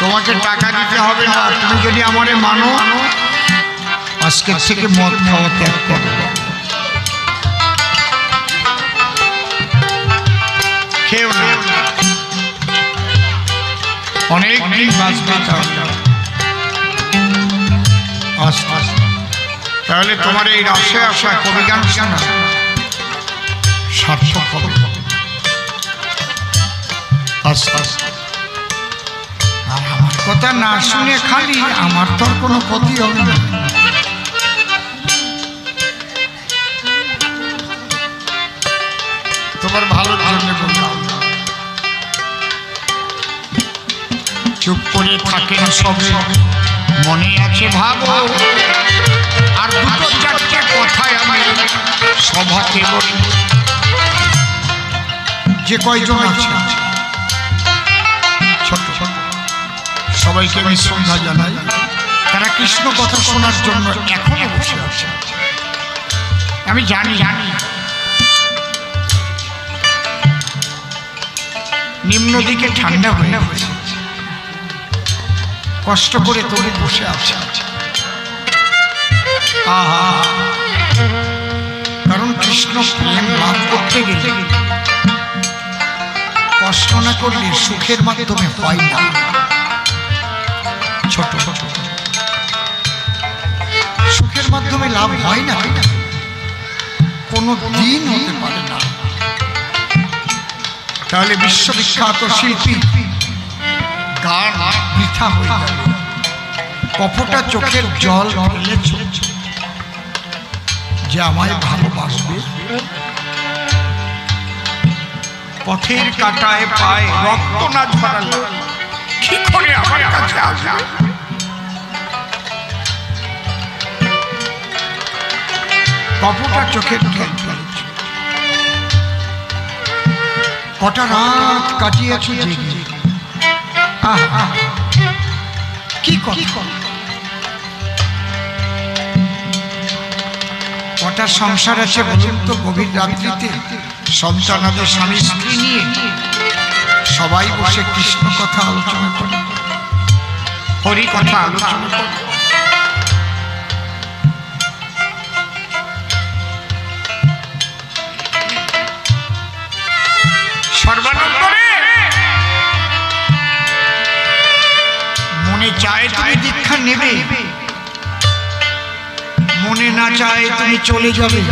তোমাকে টাকা দিতে হবে না, তুমি যদি আমারে মানো আজকের থেকে মদ খাওয়া ত্যাগ করো। অনেক দিন বাঁচবে তাহলে আচ্ছা। তাহলে তোমার এই রসে আসা কবি গান শোনা। সার্থক হবে আর আমার কথা না শুনে খালি আমার তো কোনো ক্ষতি হবে না তোমার ভালো জন্য চুপ করে থাকেন সবে মনে আছে ভাবো আর দুটো চারটে কথায় আমি সভাতে বলি। যে কয়জন আছে? ছোট সবাইকে আমি শ্রদ্ধা জানাই। তারা কৃষ্ণ কথা শোনার জন্য এখনও বসে আছে। আমি জানি জানি। নিম্ন দিকে ঠান্ডা হয়ে গেছে। কষ্ট করে তোরে বসে আছে। আহা। কারণ কৃষ্ণ প্রেম লাভ করতে গেলে কষ্ট না করলে সুখের মাধ্যমে হয় না। ছোট সুখের মাধ্যমে লাভ হয় না। কোনো দিন হতে পারে না। তাহলে বিশ্ববিখ্যাত শিল্পী গান বৃথা কপটা চোখের জল ফেলেছ যে আমায় ভালোবাসবে। পথের কাটায় পায় রক্ত না ঝরালো। কি করে আমার কাছে আসবে? কপটা চোখের কটা রাত কাটিয়েছ জেগে? কি কটা সংসার আছে বলুন তো গভীর রাত্রিতে? সন্তানাদের স্বামী স্ত্রী নিয়ে সবাই বসে কৃষ্ণ কথা আলোচনা করে। হরি কথা আলোচনা করে। মনে নেবে। মনে না চায় তুমি চলে যাবে।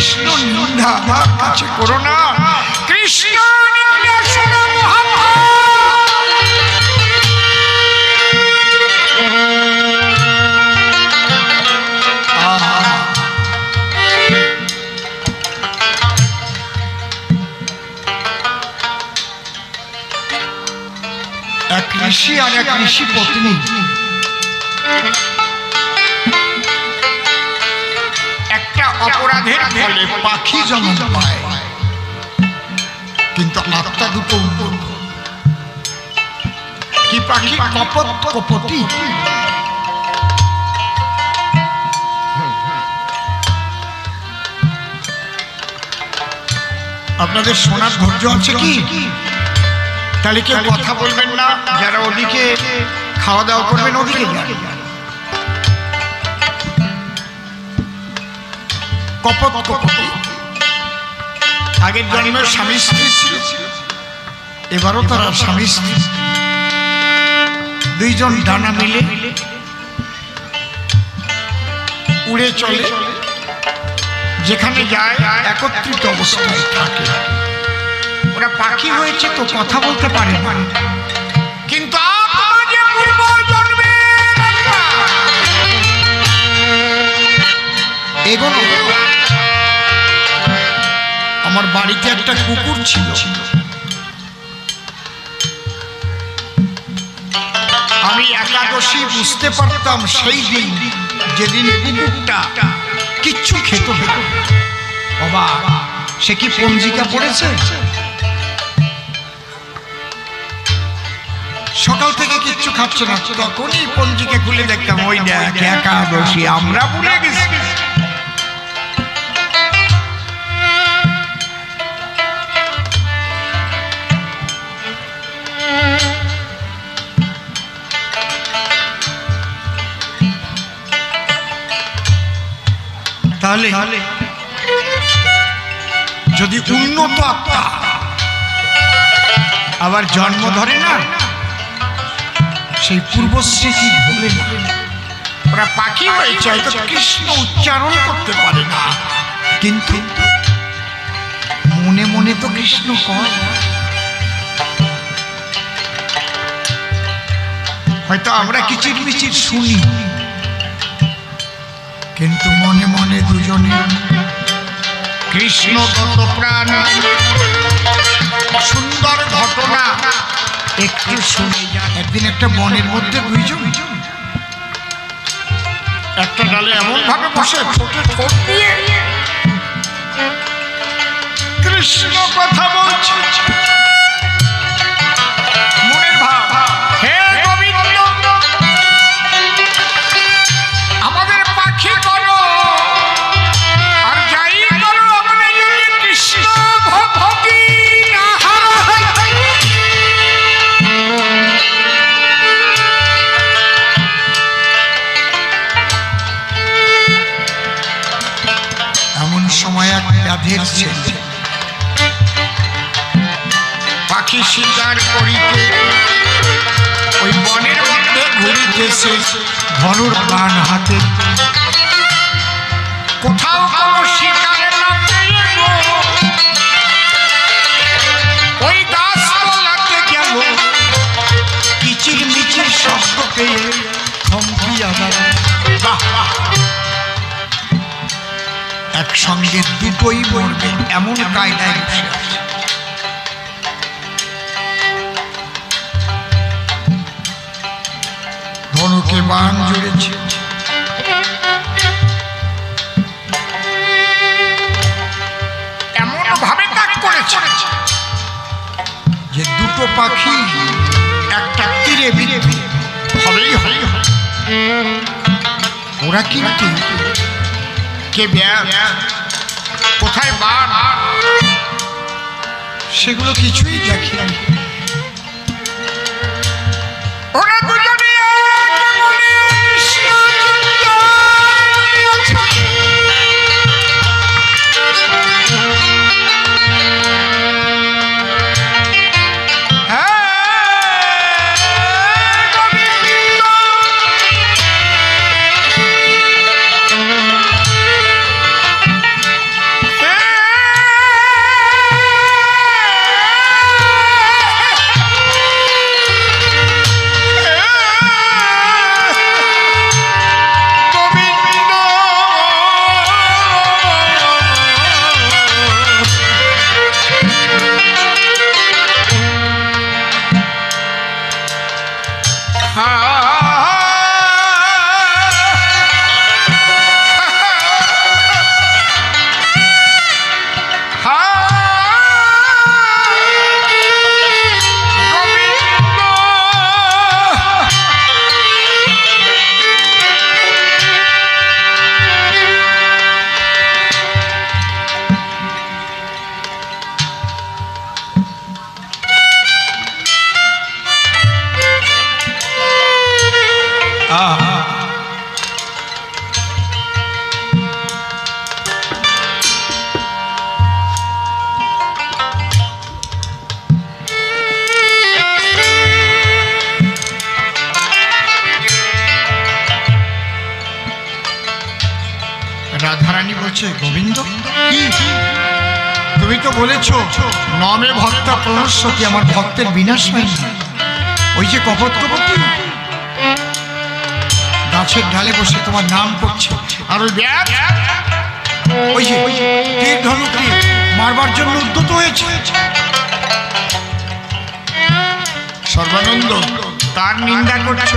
কৃষ্ণ নিন্দা আমার কাছে করো না। কৃষ্ণ নিন্দা এক ঋষি আর এক ঋষি পত্নী। অপরাধের ফলে পাখি জন্ম পায়। কিন্তু আত্মা দুটো কি পাখি কপত কপতি? আপনাদের শোনার ধৈর্য আছে কি? তাহলে কেউ কথা বলবেন না, যারা ওদিকে খাওয়া দাওয়া করবেন, ওদিকে কপত কপতি। আগের জন্মের স্বামী স্ত্রী ছিল। এবারও তারা স্বামী স্ত্রী। দুইজন ডানা মিলে উড়ে চলে। যেখানে যায়, একত্রিত অবস্থায় থাকে। ওরা পাখি হয়েছে তো কথা বলতে পারে কিন্তু। এগোনো। আমার বাড়িতে একটা কুকুর ছিল। আমি একাদশী বুঝতে পারতাম সেই দিন যেদিন কুকুরটা কিচ্ছু খেত বাবা সে কি পঞ্জিকা পড়েছে? সকাল থেকে কিচ্ছু খাচ্ছে না, তখনই পঞ্জিকা খুলে দেখতাম, ওই দেখ, একাদশী, আমরা ভুলে গেছি। তাহলে যদি উন্নত আত্মা আবার জন্ম ধরে না, সেই পূর্ব স্মৃতি ভুলে ওরা পাখি হয়েছে হয়তো কৃষ্ণ উচ্চারণ করতে পারে না। কিন্তু মনে মনে তো কৃষ্ণ কয়। হয়তো আমরা কিচির মিচির শুনি। কিন্তু মনে মনে দুজনে কৃষ্ণ গত প্রাণ। সুন্দর ঘটনা। একটু শুনে একদিন একটা বনের মধ্যে দুইজন একটা ডালে এমন ভাবে বসে ঠোঁট দিয়ে কৃষ্ণ কথা বলছে। শিকার করিতে ওই বনের মধ্যে ঘুরিতেছে ধনুর বান হাতে। কোথাও গেল। কিচির মিচির শব্দ পেয়ে থমকি আবার বাহ বাহ। একসঙ্গে দুটোই মরবে, এমন কায়দায় বসে আছে। ধনুকে বান জুড়েছে। এমন ভাবে তাক করেছে। যে দুটো পাখি একটা তীরে বিধি হবেই হবে ওরা কিন্তু কে কোথায় বান? সেগুলো কিছুই দেখি ওরা বলছে গোবিন্দ? তুমি তো বলেছ, নমে ভক্ত প্রণস্বতী আমার ভক্তের বিনাশ হয় ওই যে কপত্তপতি গাছের ঢালে বসে তোমার নাম করছে। আর ওই ওই যে তীর মারবার জন্য উদ্যত হয়েছে। সর্বানন্দ, তার নিন্দা করছে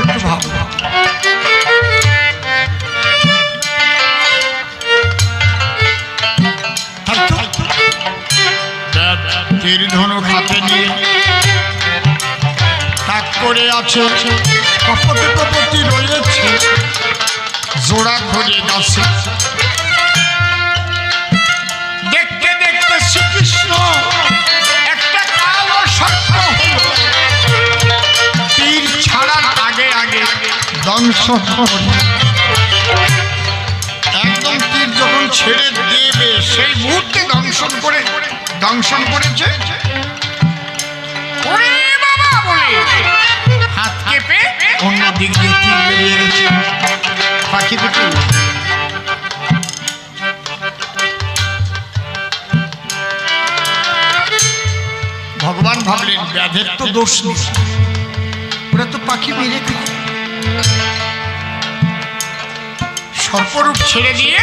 তীর ধনুক হাতে নিয়ে তাক করে আছে কপতে কপতি রয়েছে, জোড়া ধরে গাছে। দেখতে দেখতে শ্রীকৃষ্ণ একটা ছাড়ার আগে আগে একদম তীর যখন ছেড়ে দেবে, সেই মুহূর্তে দংশন করে দংশন করেছে। বাবা বলে। হাত কেঁপে অন্য দিক দিয়ে বেরিয়ে গেছে। পাখি দুটো। ভগবান ভাবলেন ব্যাধের তো দোষ নেই। ওরা তো পাখি মেরে খায় সর্পরূপ ছেড়ে দিয়ে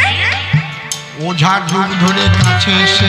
ওঝা রূপ ধরে কাছে এসে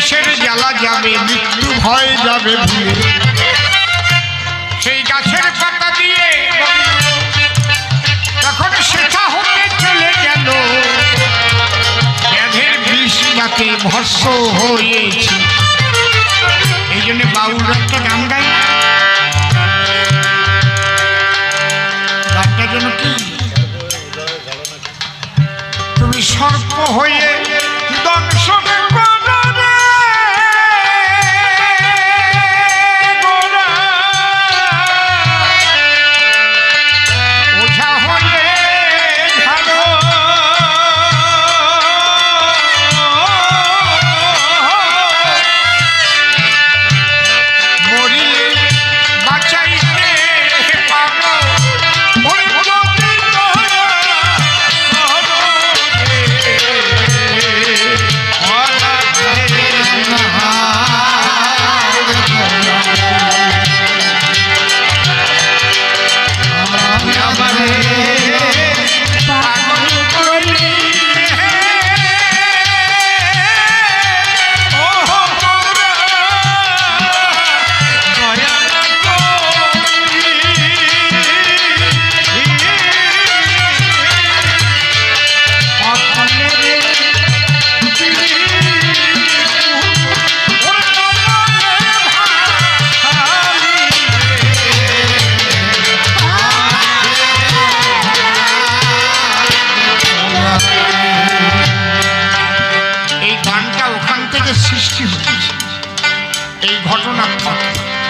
বিষের জ্বালা যাবে, মৃত্যু ভয় যাবে সেই গাছের পাতা দিয়ে তখন সেটা হতে চলে গেল। ব্যাধের বিষ তাতে ভস্য হয়েছে। এই জন্য বাউল একটা গান গায়? গানটা যেন কি?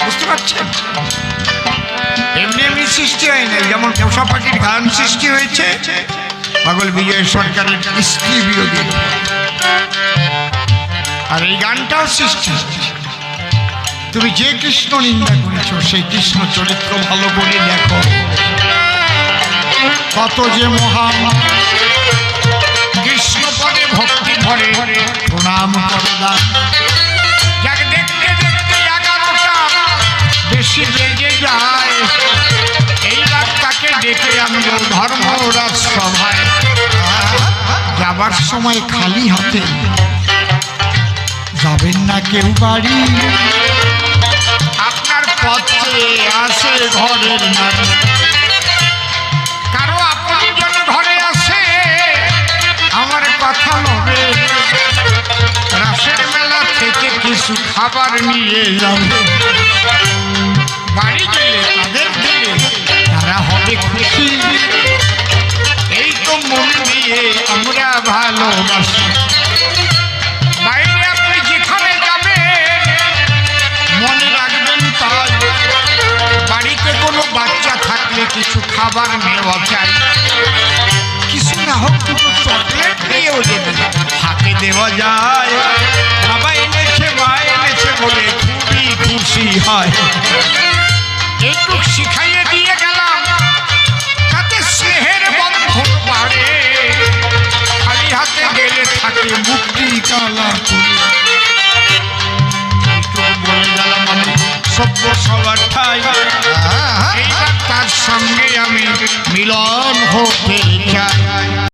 বুঝতে পারছেন? এমনি এমনি সৃষ্টি হয় না যেমন পোষা পাখির গান সৃষ্টি হয়েছে, পাগল বিজয় সরকারের স্ত্রী বিরোধী আর এই গানটাও সৃষ্টি তুমি যে কৃষ্ণ নিন্দা করেছ, সেই কৃষ্ণ চরিত্র ভালো করে দেখো। কত যে মহান কৃষ্ণ পদে ভক্তি ভরে প্রণাম করদা যাকে ধর্মরাজ সভায় যাবার সময় খালি হাতে যাবেন না কেউ বাড়ি। আপনার পথে আসে ঘরের নারী কারও আপনজন ঘরে আসে, আমার কথা হবে রাসের মেলা থেকে কিছু খাবার নিয়ে যাবে। বাড়ি গেলে তাদের দিলে তারা হবে খুশি, এই তো মন দিয়ে আমরা ভালোবাসি। কিছু খাবার নেওয়া চাই কিছু না হোক দুটো চকলেট নিয়েও যেতে হাতে দেওয়া যায়। বাবা এনেছে, মা এনেছে বলে খুবই খুশি হয়। একটু শিখাইয়ে মুক্তি কালা করে একটু বলে সভ্য সবার ঠাই তার সঙ্গে আমি মিলন হতে চাই